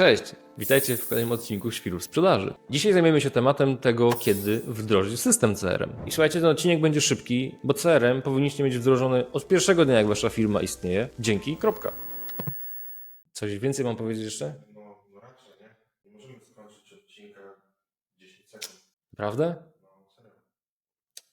Cześć, witajcie w kolejnym odcinku Świrów Sprzedaży. Dzisiaj zajmiemy się tematem tego, kiedy wdrożyć system CRM. I słuchajcie, ten odcinek będzie szybki, bo CRM powinniście mieć wdrożony od pierwszego dnia, jak wasza firma istnieje. Dzięki, kropka. Coś więcej mam powiedzieć jeszcze? No, no raczej, nie? Nie możemy skończyć odcinka 10 sekund. Prawda? No, serio.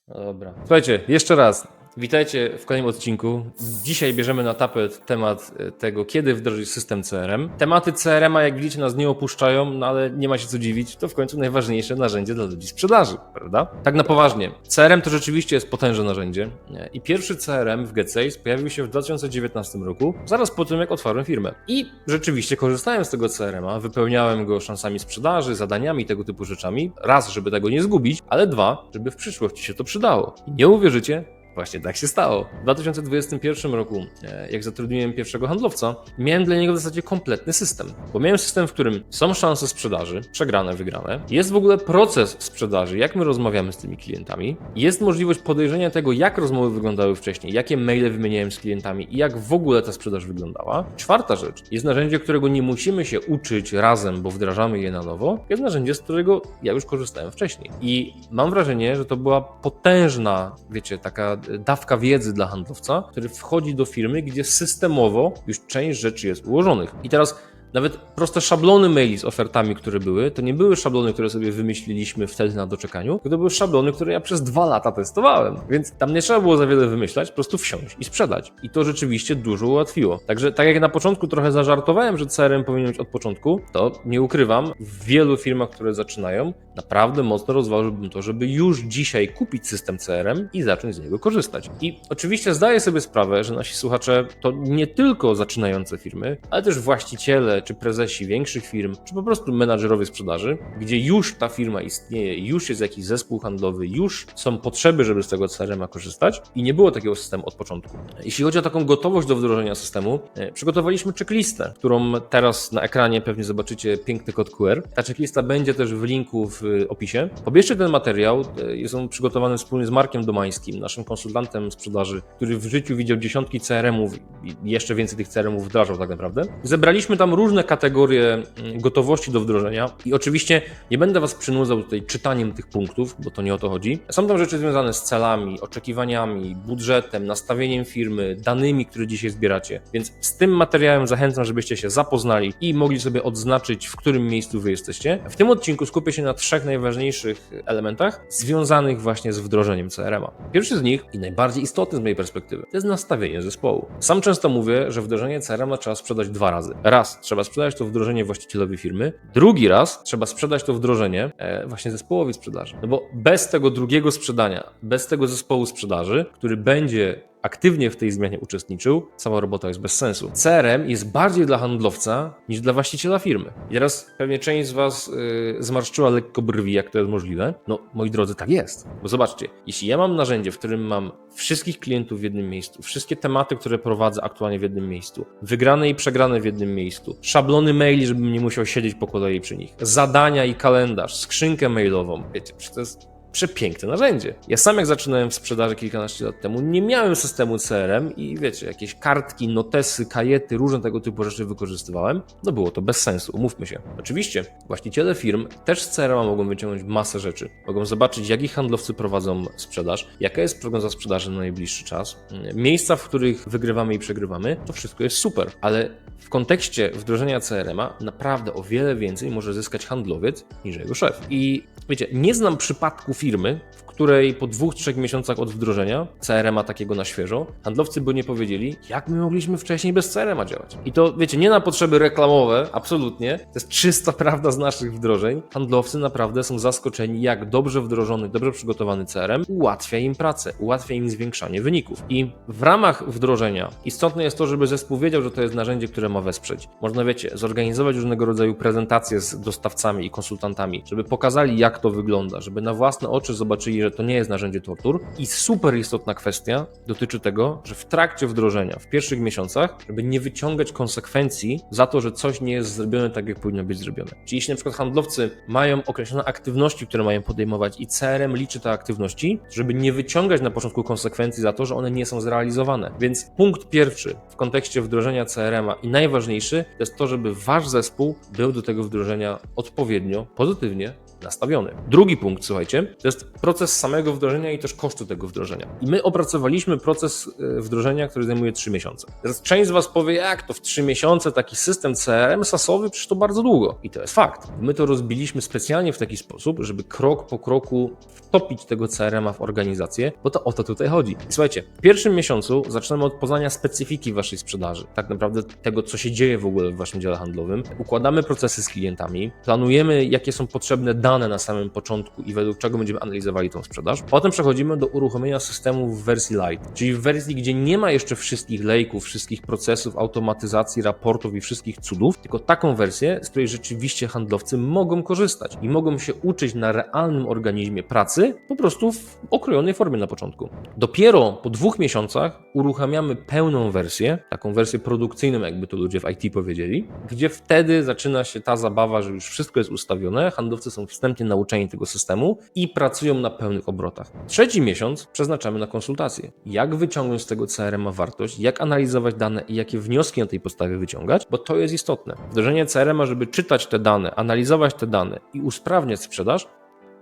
No dobra. Słuchajcie, jeszcze raz. Witajcie w kolejnym odcinku. Dzisiaj bierzemy na tapet temat e, tego, kiedy wdrożyć system CRM. Tematy CRM, jak widzicie, nas nie opuszczają, no ale nie ma się co dziwić, to w końcu najważniejsze narzędzie dla ludzi sprzedaży, prawda? Tak na poważnie. CRM to rzeczywiście jest potężne narzędzie nie? i pierwszy CRM w GetSales pojawił się w 2019 roku, zaraz po tym, jak otwarłem firmę. I rzeczywiście korzystałem z tego CRM-a, wypełniałem go szansami sprzedaży, zadaniami, tego typu rzeczami. Raz, żeby tego nie zgubić, ale dwa, żeby w przyszłości się to przydało. I nie uwierzycie, Właśnie tak się stało. W 2021 roku, e, jak zatrudniłem pierwszego handlowca, miałem dla niego w zasadzie kompletny system. Bo miałem system, w którym są szanse sprzedaży, przegrane, wygrane. Jest w ogóle proces sprzedaży, jak my rozmawiamy z tymi klientami. Jest możliwość podejrzenia tego, jak rozmowy wyglądały wcześniej, jakie maile wymieniałem z klientami i jak w ogóle ta sprzedaż wyglądała. Czwarta rzecz, jest narzędzie, którego nie musimy się uczyć razem, bo wdrażamy je na nowo. Jest narzędzie, z którego ja już korzystałem wcześniej. I mam wrażenie, że to była potężna, wiecie, taka dawka wiedzy dla handlowca, który wchodzi do firmy, gdzie systemowo już część rzeczy jest ułożonych. I teraz nawet proste szablony maili z ofertami, które były, to nie były szablony, które sobie wymyśliliśmy wtedy na doczekaniu, tylko to były szablony, które ja przez dwa lata testowałem. Więc tam nie trzeba było za wiele wymyślać, po prostu wsiąść i sprzedać. I to rzeczywiście dużo ułatwiło. Także tak jak na początku trochę zażartowałem, że CRM powinien być od początku, to nie ukrywam, w wielu firmach, które zaczynają, naprawdę mocno rozważyłbym to, żeby już dzisiaj kupić system CRM i zacząć z niego korzystać. I oczywiście zdaję sobie sprawę, że nasi słuchacze to nie tylko zaczynające firmy, ale też właściciele czy prezesi większych firm, czy po prostu menadżerowie sprzedaży, gdzie już ta firma istnieje, już jest jakiś zespół handlowy, już są potrzeby, żeby z tego CRM-a korzystać i nie było takiego systemu od początku. Jeśli chodzi o taką gotowość do wdrożenia systemu, e, przygotowaliśmy checklistę, którą teraz na ekranie pewnie zobaczycie piękny kod QR. Ta checklista będzie też w linku w opisie. Pobierzcie ten materiał, e, jest on przygotowany wspólnie z Markiem Domańskim, naszym konsultantem sprzedaży, który w życiu widział dziesiątki CRM-ów i jeszcze więcej tych CRM-ów wdrażał tak naprawdę. Zebraliśmy tam różne kategorie mm, gotowości do wdrożenia i oczywiście nie będę Was przynudzał tutaj czytaniem tych punktów, bo to nie o to chodzi. Są tam rzeczy związane z celami, oczekiwaniami, budżetem, nastawieniem firmy, danymi, które dzisiaj zbieracie. Więc z tym materiałem zachęcam, żebyście się zapoznali i mogli sobie odznaczyć, w którym miejscu Wy jesteście. W tym odcinku skupię się na trzech najważniejszych elementach związanych właśnie z wdrożeniem CRM-a. Pierwszy z nich i najbardziej istotny z mojej perspektywy to jest nastawienie zespołu. Sam często mówię, że wdrożenie CRM-a trzeba sprzedać dwa razy. Raz trzeba sprzedać to wdrożenie właścicielowi firmy, drugi raz trzeba sprzedać to wdrożenie e, właśnie zespołowi sprzedaży. No bo bez tego drugiego sprzedania, bez tego zespołu sprzedaży, który będzie aktywnie w tej zmianie uczestniczył, cała robota jest bez sensu. CRM jest bardziej dla handlowca niż dla właściciela firmy. I teraz pewnie część z Was yy, zmarszczyła lekko brwi, jak to jest możliwe. No, moi drodzy, tak jest. Bo zobaczcie, jeśli ja mam narzędzie, w którym mam wszystkich klientów w jednym miejscu, wszystkie tematy, które prowadzę aktualnie w jednym miejscu, wygrane i przegrane w jednym miejscu, szablony maili, żebym nie musiał siedzieć po kolei przy nich, zadania i kalendarz, skrzynkę mailową, wiecie, to jest przepiękne narzędzie. Ja sam jak zaczynałem w sprzedaży kilkanaście lat temu, nie miałem systemu CRM i wiecie, jakieś kartki, notesy, kajety, różne tego typu rzeczy wykorzystywałem. No było to bez sensu, umówmy się. Oczywiście, właściciele firm też z CRM mogą wyciągnąć masę rzeczy. Mogą zobaczyć, jak ich handlowcy prowadzą sprzedaż, jaka jest prognoza sprzedaży na najbliższy czas, miejsca, w których wygrywamy i przegrywamy. To wszystko jest super, ale w kontekście wdrożenia CRM-a naprawdę o wiele więcej może zyskać handlowiec niż jego szef. I wiecie, nie znam przypadku firmy, w której po dwóch, trzech miesiącach od wdrożenia CRM-a takiego na świeżo, handlowcy by nie powiedzieli, jak my mogliśmy wcześniej bez CRM-a działać. I to, wiecie, nie na potrzeby reklamowe, absolutnie, to jest czysta prawda z naszych wdrożeń. Handlowcy naprawdę są zaskoczeni, jak dobrze wdrożony, dobrze przygotowany CRM ułatwia im pracę, ułatwia im zwiększanie wyników. I w ramach wdrożenia istotne jest to, żeby zespół wiedział, że to jest narzędzie, które ma wesprzeć. Można, wiecie, zorganizować różnego rodzaju prezentacje z dostawcami i konsultantami, żeby pokazali, jak to wygląda, żeby na własne oczy zobaczyli, że to nie jest narzędzie tortur. I super istotna kwestia dotyczy tego, że w trakcie wdrożenia, w pierwszych miesiącach, żeby nie wyciągać konsekwencji za to, że coś nie jest zrobione tak, jak powinno być zrobione. Czyli jeśli na przykład handlowcy mają określone aktywności, które mają podejmować i CRM liczy te aktywności, żeby nie wyciągać na początku konsekwencji za to, że one nie są zrealizowane. Więc punkt pierwszy w kontekście wdrożenia CRM-a i najważniejszy to jest to, żeby wasz zespół był do tego wdrożenia odpowiednio, pozytywnie nastawiony. Drugi punkt, słuchajcie, to jest proces samego wdrożenia i też koszty tego wdrożenia. I my opracowaliśmy proces e, wdrożenia, który zajmuje 3 miesiące. Teraz część z Was powie, jak to w 3 miesiące taki system CRM sasowy, przecież to bardzo długo. I to jest fakt. My to rozbiliśmy specjalnie w taki sposób, żeby krok po kroku wtopić tego CRM-a w organizację, bo to o to tutaj chodzi. I słuchajcie, w pierwszym miesiącu zaczynamy od poznania specyfiki Waszej sprzedaży, tak naprawdę tego, co się dzieje w ogóle w Waszym dziale handlowym. Układamy procesy z klientami, planujemy, jakie są potrzebne dane na samym początku i według czego będziemy analizowali tą sprzedaż. Potem przechodzimy do uruchomienia systemu w wersji light, czyli w wersji, gdzie nie ma jeszcze wszystkich lejków, wszystkich procesów, automatyzacji, raportów i wszystkich cudów, tylko taką wersję, z której rzeczywiście handlowcy mogą korzystać i mogą się uczyć na realnym organizmie pracy, po prostu w okrojonej formie na początku. Dopiero po dwóch miesiącach uruchamiamy pełną wersję, taką wersję produkcyjną, jakby to ludzie w IT powiedzieli, gdzie wtedy zaczyna się ta zabawa, że już wszystko jest ustawione, handlowcy są wstępnie nauczeni tego systemu i pracują na pełnych obrotach. Trzeci miesiąc przeznaczamy na konsultacje. Jak wyciągnąć z tego CRM-a wartość, jak analizować dane i jakie wnioski na tej podstawie wyciągać, bo to jest istotne. Wdrożenie CRM-a, żeby czytać te dane, analizować te dane i usprawniać sprzedaż,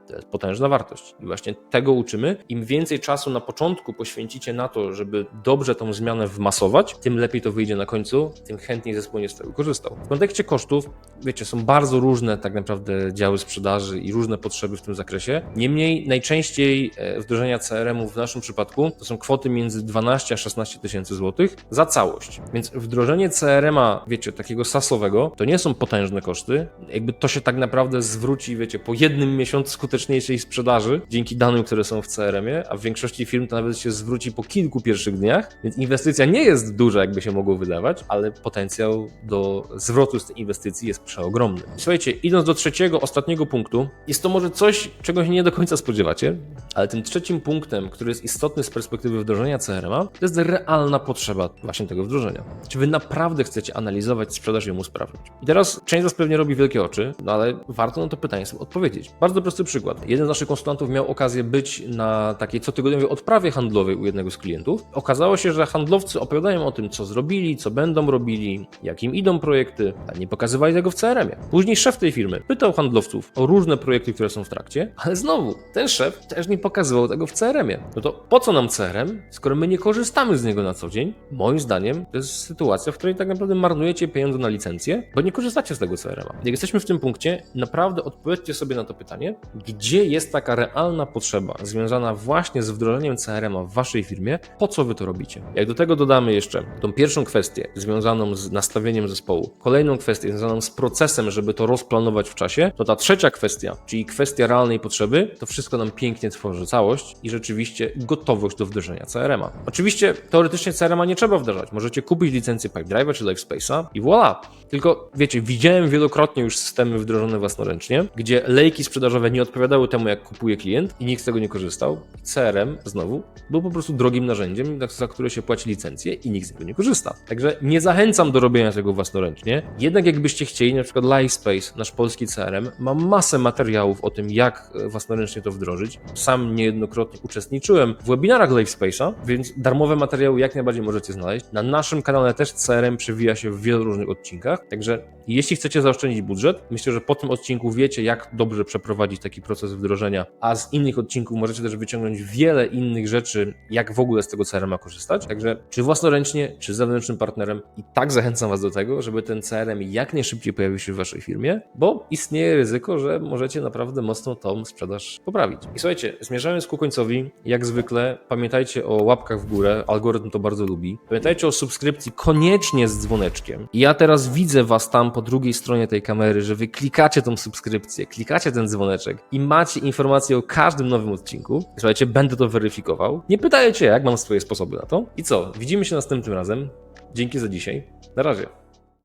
to jest potężna wartość. I właśnie tego uczymy. Im więcej czasu na początku poświęcicie na to, żeby dobrze tą zmianę wmasować, tym lepiej to wyjdzie na końcu, tym chętniej zespół nie z tego korzystał. W kontekście kosztów, wiecie, są bardzo różne tak naprawdę działy sprzedaży i różne potrzeby w tym zakresie. Niemniej najczęściej e, wdrożenia CRM-u w naszym przypadku to są kwoty między 12 a 16 tysięcy złotych za całość. Więc wdrożenie CRM-a, wiecie, takiego sasowego, to nie są potężne koszty. Jakby to się tak naprawdę zwróci, wiecie, po jednym miesiącu skuteczniejszej sprzedaży dzięki danym, które są w CRM-ie, a w większości firm to nawet się zwróci po kilku pierwszych dniach, więc inwestycja nie jest duża, jakby się mogło wydawać, ale potencjał do zwrotu z tej inwestycji jest przeogromny. Słuchajcie, idąc do trzeciego, ostatniego punktu, jest to może coś, czego się nie do końca spodziewacie, ale tym trzecim punktem, który jest istotny z perspektywy wdrożenia CRM-a, to jest realna potrzeba właśnie tego wdrożenia. Czy wy naprawdę chcecie analizować sprzedaż i ją usprawnić? I teraz część z was pewnie robi wielkie oczy, no ale warto na to pytanie sobie odpowiedzieć. Bardzo prosty przykład. Jeden z naszych konsultantów miał okazję być na takiej cotygodniowej odprawie handlowej u jednego z klientów. Okazało się, że handlowcy opowiadają o tym, co zrobili, co będą robili, jakim idą projekty, a nie pokazywali tego w CRM-ie. Później szef tej firmy pytał handlowców o różne projekty, które są w trakcie, ale znowu, ten szef też nie pokazywał tego w CRM-ie. No to po co nam CRM, skoro my nie korzystamy z niego na co dzień? Moim zdaniem to jest sytuacja, w której tak naprawdę marnujecie pieniądze na licencję, bo nie korzystacie z tego CRM-a. Jak jesteśmy w tym punkcie, naprawdę odpowiedzcie sobie na to pytanie, gdzie jest taka realna potrzeba związana właśnie z wdrożeniem CRM-a w waszej firmie, po co wy to robicie? Jak do tego dodamy jeszcze tą pierwszą kwestię związaną z nastawieniem zespołu, kolejną kwestię związaną z procesem, żeby to rozplanować w czasie, to ta trzecia kwestia, czyli kwestia realnej potrzeby, to wszystko nam pięknie tworzy całość i rzeczywiście gotowość do wdrożenia CRM-a. Oczywiście teoretycznie CRM-a nie trzeba wdrażać. Możecie kupić licencję Pipedrive'a czy LifeSpace'a i voilà. Tylko wiecie, widziałem wielokrotnie już systemy wdrożone własnoręcznie, gdzie lejki sprzedażowe nie odpowiadały temu, jak kupuje klient i nikt z tego nie korzystał. CRM znowu był po prostu drogim narzędziem, za które się płaci licencję i nikt z tego nie korzysta. Także nie zachęcam do robienia tego własnoręcznie. Jednak jakbyście chcieli, na przykład LifeSpace, nasz polski CRM, ma masę materiałów o tym, jak własnoręcznie to wdrożyć. Sam niejednokrotnie uczestniczyłem w webinarach LifeSpace'a, więc darmowe materiały jak najbardziej możecie znaleźć. Na naszym kanale też CRM przewija się w wielu różnych odcinkach, także jeśli chcecie zaoszczędzić budżet, myślę, że po tym odcinku wiecie, jak dobrze przeprowadzić taki proces wdrożenia, a z innych odcinków możecie też wyciągnąć wiele innych rzeczy, jak w ogóle z tego CRM-a korzystać. Także czy własnoręcznie, czy z zewnętrznym partnerem i tak zachęcam Was do tego, żeby ten CRM jak najszybciej pojawił się w Waszej firmie, bo istnieje ryzyko, że możecie naprawdę mocno tą sprzedaż poprawić. I słuchajcie, zmierzając ku końcowi, jak zwykle, pamiętajcie o łapkach w górę, algorytm to bardzo lubi. Pamiętajcie o subskrypcji koniecznie z dzwoneczkiem. Ja teraz widzę Was tam po drugiej stronie tej kamery, że Wy klikacie tą subskrypcję, klikacie ten dzwoneczek i macie informacje o każdym nowym odcinku. Słuchajcie, będę to weryfikował. Nie pytajcie, jak mam swoje sposoby na to. I co? Widzimy się następnym razem. Dzięki za dzisiaj. Na razie.